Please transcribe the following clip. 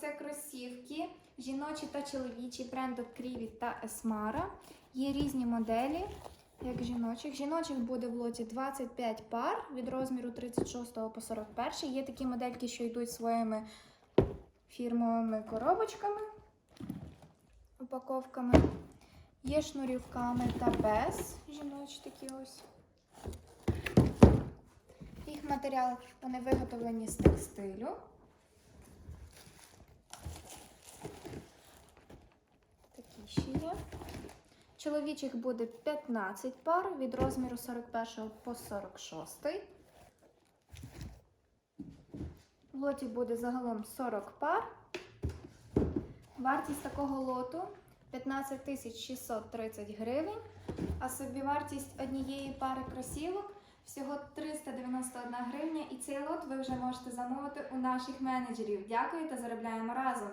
це кросівки жіночі та чоловічі бренду Кріві та Есмара. Є різні моделі, як жіночих. Жіночих буде в лоті 25 пар від розміру 36 по 41. Є такі модельки, що йдуть своїми фірмовими коробочками, упаковками. Є шнурівками та без жіночі такі ось. Їх матеріал вони виготовлені з текстилю. Такі. Чоловічих буде 15 пар від розміру 41 по 46. В лоті буде загалом 40 пар. Вартість такого лоту 15 630 гривень, а собівартість однієї пари кросівок всього 391 гривня. І цей лот ви вже можете замовити у наших менеджерів. Дякую та заробляємо разом!